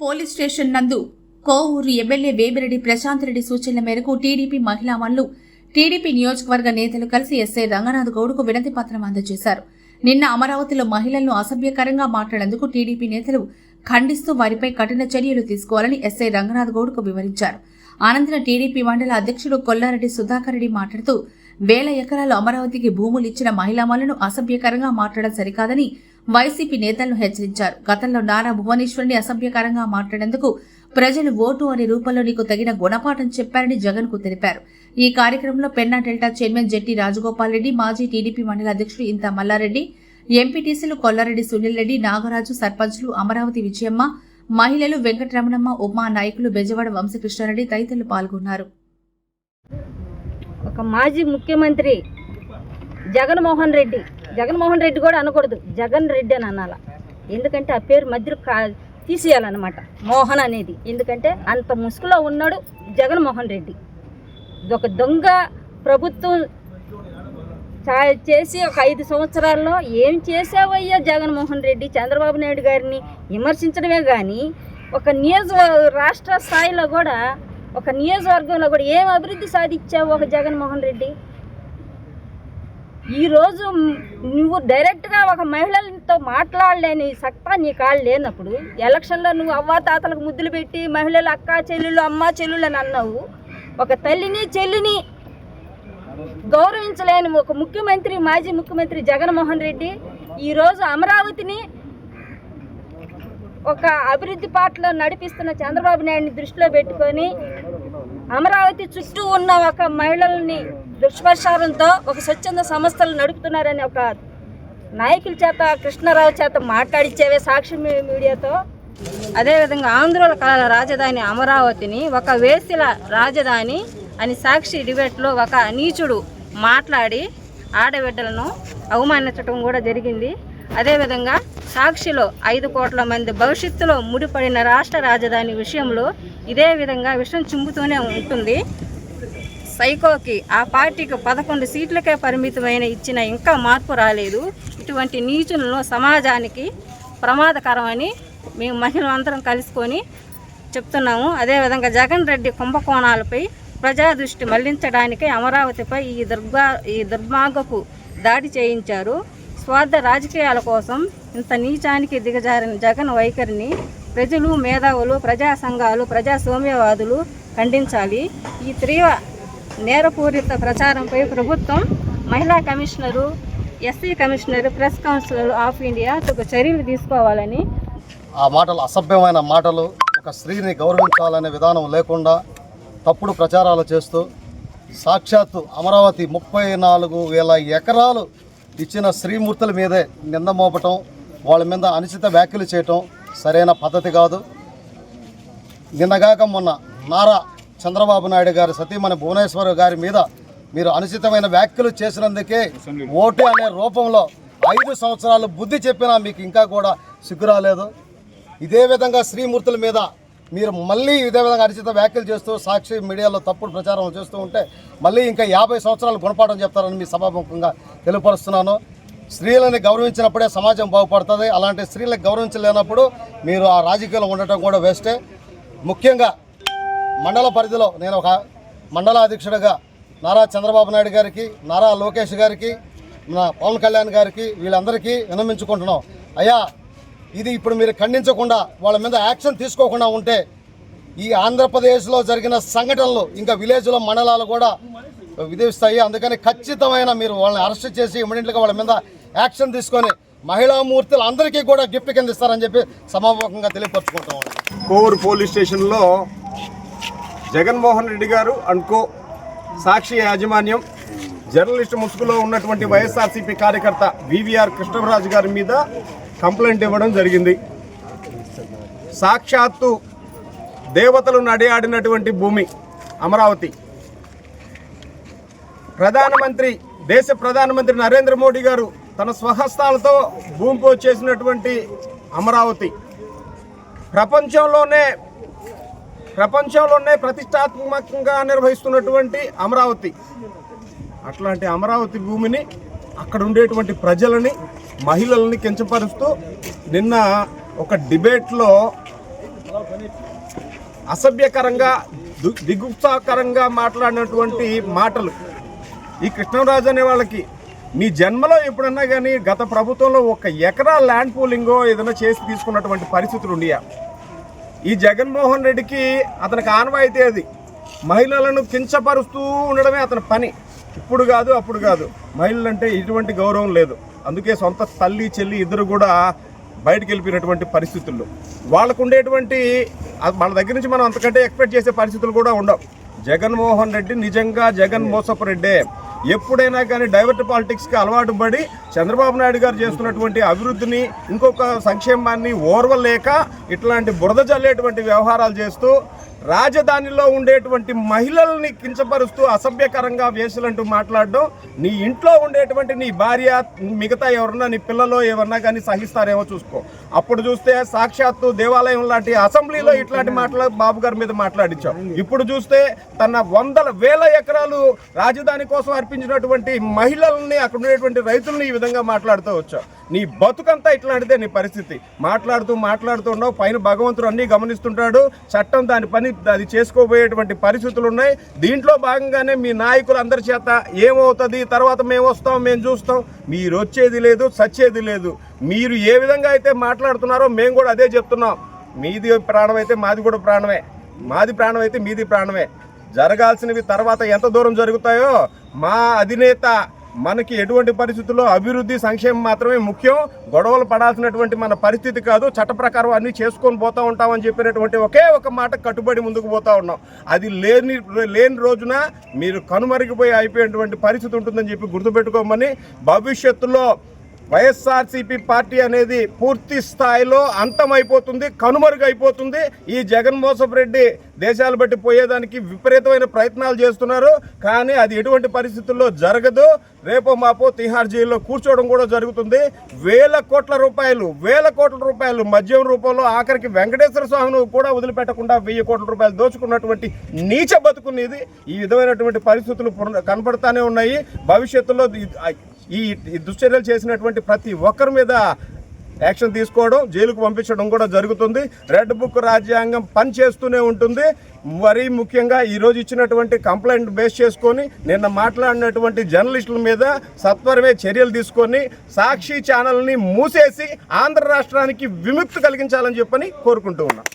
Police station నందు Kovur MLA Vemireddy Prashant Reddy సూచనల మేరకు టీడీపీ మహిళా మనులు టీడీపీ నియోజకవర్గ నేతలు కలిసి ఎస్ఐ రంగనాథ్ గౌడ్కు వినతి పత్రం అందజేశారు. నిన్న అమరావతిలో మహిళలను అసభ్యకరంగా మాట్లాడేందుకు టీడీపీ నేతలు ఖండిస్తూ వారిపై కఠిన చర్యలు తీసుకోవాలని ఎస్ఐ రంగనాథ్ గౌడ్కు వివరించారు. అనంతరం టీడీపీ మండల అధ్యక్షుడు కొల్లారెడ్డి సుధాకర్ రెడ్డి మాట్లాడుతూ వేల ఎకరాలు అమరావతికి భూములు ఇచ్చిన మహిళామలను అసభ్యకరంగా మాట్లాడడం సరికాదని వైసీపీ నేతలను హెచ్చరించారు. గతంలో నారా భువనేశ్వరిని అసభ్యకరంగా మాట్లాడేందుకు ప్రజలు ఓటు అనే రూపంలో నీకు తగిన గుణపాఠం చెప్పారని జగన్కు తెలిపారు. ఈ కార్యక్రమంలో పెన్నా డెల్టా చైర్మన్ జెట్టి రాజగోపాల్ రెడ్డి మాజీ టీడీపీ మండల అధ్యక్షుడు ఇంత మల్లారెడ్డి ఎంపీటీసీలు కొల్లారెడ్డి సునీల్ రెడ్డి నాగరాజు సర్పంచ్లు అమరావతి విజయమ్మ మహిళలు వెంకటరమణమ్మ ఉమా నాయకులు బెజవాడ వంశకృష్ణారెడ్డి తదితరులు పాల్గొన్నారు. ఒక మాజీ ముఖ్యమంత్రి జగన్మోహన్ రెడ్డి జగన్మోహన్ రెడ్డి కూడా అనకూడదు. జగన్ రెడ్డి అని అనాల. ఎందుకంటే ఆ పేరు మధ్య కా తీసేయాలన్నమాట. మోహన్ అనేది. ఎందుకంటే అంత ముసుగులో ఉన్నాడు జగన్మోహన్ రెడ్డి. ఇది ఒక దొంగ ప్రభుత్వం చేసి ఒక ఐదు సంవత్సరాల్లో ఏం చేసావయ్యా జగన్మోహన్ రెడ్డి? చంద్రబాబు నాయుడు గారిని విమర్శించడమే కానీ ఒక నియోజ రాష్ట్ర స్థాయిలో కూడా ఒక నియోజకవర్గంలో కూడా ఏం అభివృద్ధి సాధించావు ఒక జగన్మోహన్ రెడ్డి? ఈరోజు నువ్వు డైరెక్ట్గా ఒక మహిళలతో మాట్లాడలేని సత్తా నీ కాళ్ళు లేనప్పుడు ఎలక్షన్లో నువ్వు అవ్వ తాతలకు ముద్దులు పెట్టి మహిళలు అక్క చెల్లెళ్ళు అమ్మ చెల్లెళ్ళు అని అన్నావు. ఒక తల్లిని చెల్లిని గౌరవించలేని ఒక ముఖ్యమంత్రి మాజీ ముఖ్యమంత్రి జగన్మోహన్ రెడ్డి ఈరోజు అమరావతిని ఒక అభివృద్ధి పాటలో నడిపిస్తున్న చంద్రబాబు నాయుడిని దృష్టిలో పెట్టుకొని అమరావతి చుట్టూ ఉన్న ఒక మహిళల్ని దుష్ప్రచారంతో ఒక స్వచ్ఛంద సంస్థలు నడుపుతున్నారని ఒక నాయకుల చేత కృష్ణారావు చేత మాట్లాడిచ్చేవే సాక్షి మీడియాతో. అదేవిధంగా ఆంధ్రుల కళల రాజధాని అమరావతిని ఒక వేసిల రాజధాని అని సాక్షి డిబేట్లో ఒక నీచుడు మాట్లాడి ఆడబిడ్డలను అవమానించడం కూడా జరిగింది. అదేవిధంగా సాక్షిలో ఐదు కోట్ల మంది భవిష్యత్తులో ముడిపడిన రాష్ట్ర రాజధాని విషయంలో ఇదే విధంగా విషయం చింపుతూనే ఉంటుంది. సైకోకి ఆ పార్టీకి పదకొండు సీట్లకే పరిమితమైన ఇచ్చిన ఇంకా మార్పు రాలేదు. ఇటువంటి నీచులను సమాజానికి ప్రమాదకరమని మేము మహిళలందరం కలుసుకొని చెప్తున్నాము. అదేవిధంగా జగన్ రెడ్డి కుంభకోణాలపై ప్రజా దృష్టి మళ్ళించడానికి అమరావతిపై ఈ దుర్గా ఈ దుర్మార్గపు దాడి చేయించారు. స్వార్థ రాజకీయాల కోసం ఇంత నీచానికి దిగజారిన జగన్ వైఖరిని ప్రజలు మేధావులు ప్రజా సంఘాలు ప్రజాస్వామ్యవాదులు ఖండించాలి. ఈ తీవ్ర నేరపూరిత ప్రచారంపై ప్రభుత్వం మహిళా commissioner SC commissioner press councillor of India తగు చర్యలు తీసుకోవాలని ఆ మాటలు అసభ్యమైన మాటలు ఒక స్త్రీని గౌరవించాలనే విధానం లేకుండా తప్పుడు ప్రచారాలు చేస్తూ సాక్షాత్తు అమరావతి ముప్పై నాలుగు వేల ఎకరాలు ఇచ్చిన శ్రీమూర్తుల మీదే నింద మోపటం వాళ్ళ మీద అనుచిత వ్యాఖ్యలు చేయటం సరైన పద్ధతి కాదు. నిన్నగాక మొన్న నారా చంద్రబాబు నాయుడు గారి సతీమణి భువనేశ్వర్ గారి మీద మీరు అనుచితమైన వ్యాఖ్యలు చేసినందుకే ఓటు అనే రూపంలో ఐదు సంవత్సరాలు బుద్ధి చెప్పినా మీకు ఇంకా కూడా సిగ్గు రాలేదు. ఇదే విధంగా శ్రీమూర్తుల మీద మీరు మళ్ళీ ఇదే విధంగా అనుచిత వ్యాఖ్యలు చేస్తూ సాక్షి మీడియాలో తప్పుడు ప్రచారం చేస్తూ ఉంటే మళ్ళీ ఇంకా యాభై సంవత్సరాలు గుణపాఠం చెప్తారని మీ సభాముఖంగా తెలియపరుస్తున్నాను స్త్రీలని గౌరవించినప్పుడే సమాజం బాగుపడుతుంది. అలాంటి స్త్రీలకు గౌరవించలేనప్పుడు మీరు ఆ రాజకీయాల్లో ఉండటం కూడా వేస్టే. ముఖ్యంగా మండల పరిధిలో నేను ఒక మండల అధ్యక్షుడిగా నారా చంద్రబాబు నాయుడు గారికి నారా లోకేష్ గారికి నా పవన్ కళ్యాణ్ గారికి వీళ్ళందరికీ వినమించుకుంటున్నాం. అయ్యా ఇది ఇప్పుడు మీరు ఖండించకుండా వాళ్ళ మీద యాక్షన్ తీసుకోకుండా ఉంటే ఈ ఆంధ్రప్రదేశ్లో జరిగిన సంఘటనలు ఇంకా విలేజ్లో మండలాలు కూడా విధిస్తాయి. అందుకని ఖచ్చితమైన మీరు వాళ్ళని అరెస్ట్ చేసి ఇమీడియట్గా వాళ్ళ మీద యాక్షన్ తీసుకొని మహిళా మూర్తులు అందరికీ కూడా గిఫ్ట్ కింద ఇస్తారని చెప్పి సమాపకంగా తెలియపరచుకుంటాం కోర్ పోలీస్ స్టేషన్లో జగన్మోహన్ రెడ్డి గారు అనుకో సాక్షి యాజమాన్యం జర్నలిస్ట్ ముసుగులో ఉన్నటువంటి వైఎస్ఆర్సీపీ కార్యకర్త వివిఆర్ కృష్ణరాజు గారి మీద కంప్లైంట్ ఇవ్వడం జరిగింది. సాక్షాత్తు దేవతలు నడియాడినటువంటి భూమి అమరావతి. ప్రధానమంత్రి దేశ ప్రధానమంత్రి నరేంద్ర మోడీ గారు తన స్వహస్తాలతో భూమి చేసినటువంటి అమరావతి. ప్రపంచంలోనే ప్రపంచంలోనే ప్రతిష్టాత్మకంగా నిర్వహిస్తున్నటువంటి అమరావతి. అట్లాంటి అమరావతి భూమిని అక్కడ ఉండేటువంటి ప్రజలని మహిళల్ని కించపరుస్తూ నిన్న ఒక డిబేట్లో అసభ్యకరంగా దిగుత్సాహకరంగా మాట్లాడినటువంటి మాటలు. ఈ కృష్ణరాజు అనే వాళ్ళకి మీ జన్మలో ఎప్పుడన్నా కానీ గత ప్రభుత్వంలో ఒక ఎకరా ల్యాండ్ పూలింగో ఏదైనా చేసి తీసుకున్నటువంటి పరిస్థితులు ఉన్నాయా? ఈ జగన్మోహన్ రెడ్డికి అతనికి ఆనవాయితీ అది మహిళలను కించపరుస్తూ ఉండడమే అతని పని. ఇప్పుడు కాదు అప్పుడు కాదు. మహిళలంటే ఎటువంటి గౌరవం లేదు. అందుకే సొంత తల్లి చెల్లి ఇద్దరు కూడా బయటకు వెళ్ళిపోయినటువంటి పరిస్థితుల్లో. వాళ్ళకు ఉండేటువంటి మన వాళ్ళ దగ్గర నుంచి మనం అంతకంటే ఎక్స్పెక్ట్ చేసే పరిస్థితులు కూడా ఉండవు. జగన్మోహన్ రెడ్డి నిజంగా జగన్ మోసపు రెడ్డే. ఎప్పుడైనా కానీ డైవర్ట్ పాలిటిక్స్కి అలవాటు పడి చంద్రబాబు నాయుడు గారు చేస్తున్నటువంటి అభివృద్ధిని ఇంకొక సంక్షేమాన్ని ఓర్వలేక ఇట్లాంటి బురద జల్లేటువంటి వ్యవహారాలు చేస్తూ రాజధానిలో ఉండేటువంటి మహిళల్ని కించపరుస్తూ అసభ్యకరంగా వేసులంటూ మాట్లాడడం నీ ఇంట్లో ఉండేటువంటి నీ భార్య మిగతా ఎవరన్నా నీ పిల్లలో ఏమన్నా కానీ సహిస్తారేమో చూసుకో. అప్పుడు చూస్తే సాక్షాత్తు దేవాలయం లాంటి అసెంబ్లీలో ఇట్లాంటి మాటలు బాబు గారి మీద మాట్లాడించాం ఇప్పుడు చూస్తే తన వందల వేల ఎకరాలు రాజధాని కోసం అర్పించినటువంటి మహిళల్ని అక్కడ ఉండేటువంటి రైతుల్ని ఈ విధంగా మాట్లాడుతూ వచ్చావు. నీ బతుకంతా ఇట్లాంటిదే నీ పరిస్థితి. మాట్లాడుతూ మాట్లాడుతూ ఉన్నావు పైన భగవంతుడు అన్నీ గమనిస్తుంటాడు. చట్టం దాని పని అది చేసుకోబోయేటువంటి పరిస్థితులు ఉన్నాయి. దీంట్లో భాగంగానే మీ నాయకులు అందరి చేత ఏమవుతుంది? తర్వాత మేము వస్తాం మేము చూస్తాం. మీరు వచ్చేది లేదు సచ్చేది లేదు. మీరు ఏ విధంగా అయితే మాట్లాడుతున్నారో మేము కూడా అదే చెప్తున్నాం. మీది ప్రాణం అయితే మాది కూడా ప్రాణమే. మాది ప్రాణం అయితే మీది ప్రాణమే. జరగాల్సినవి తర్వాత ఎంత దూరం జరుగుతాయో మా అధినేత మనకి ఎటువంటి పరిస్థితుల్లో అభివృద్ధి సంక్షేమం మాత్రమే ముఖ్యం. గొడవలు పడాల్సినటువంటి మన పరిస్థితి కాదు. చట్ట ప్రకారం అన్ని చేసుకొని పోతా ఉంటామని చెప్పినటువంటి ఒకే ఒక మాట కట్టుబడి ముందుకు పోతా ఉన్నాం. అది లేని లేని రోజున మీరు కనుమరిగిపోయి అయిపోయేటువంటి పరిస్థితి ఉంటుందని చెప్పి గుర్తుపెట్టుకోమని భవిష్యత్తులో వైఎస్ఆర్సీపీ పార్టీ అనేది పూర్తి స్థాయిలో అంతమైపోతుంది కనుమరుగైపోతుంది. ఈ జగన్మోహన్ రెడ్డి దేశాలు బట్టి పోయేదానికి విపరీతమైన ప్రయత్నాలు చేస్తున్నారు. కానీ అది ఎటువంటి పరిస్థితుల్లో జరగదు. రేపో మాపో తిహార్ జైల్లో కూర్చోవడం కూడా జరుగుతుంది. వేల కోట్ల రూపాయలు వేల కోట్ల రూపాయలు మద్యం రూపంలో ఆఖరికి వెంకటేశ్వర స్వామిని కూడా వదిలిపెట్టకుండా వెయ్యి కోట్ల రూపాయలు దోచుకున్నటువంటి నీచ బతుకునేది ఈ విధమైనటువంటి పరిస్థితులు కనపడతానే ఉన్నాయి. భవిష్యత్తులో ఈ దుశ్చర్యలు చేసినటువంటి ప్రతి ఒక్కరి మీద యాక్షన్ తీసుకోవడం జైలుకు పంపించడం కూడా జరుగుతుంది. రెడ్ బుక్ రాజ్యాంగం పనిచేస్తూనే ఉంటుంది. మరీ ముఖ్యంగా ఈరోజు ఇచ్చినటువంటి కంప్లైంట్ బేస్ చేసుకొని నిన్న మాట్లాడినటువంటి జర్నలిస్టుల మీద సత్వరమే చర్యలు తీసుకొని సాక్షి ఛానల్ని మూసేసి ఆంధ్ర రాష్ట్రానికి విముక్తి కలిగించాలని చెప్పని కోరుకుంటూ ఉన్నాం.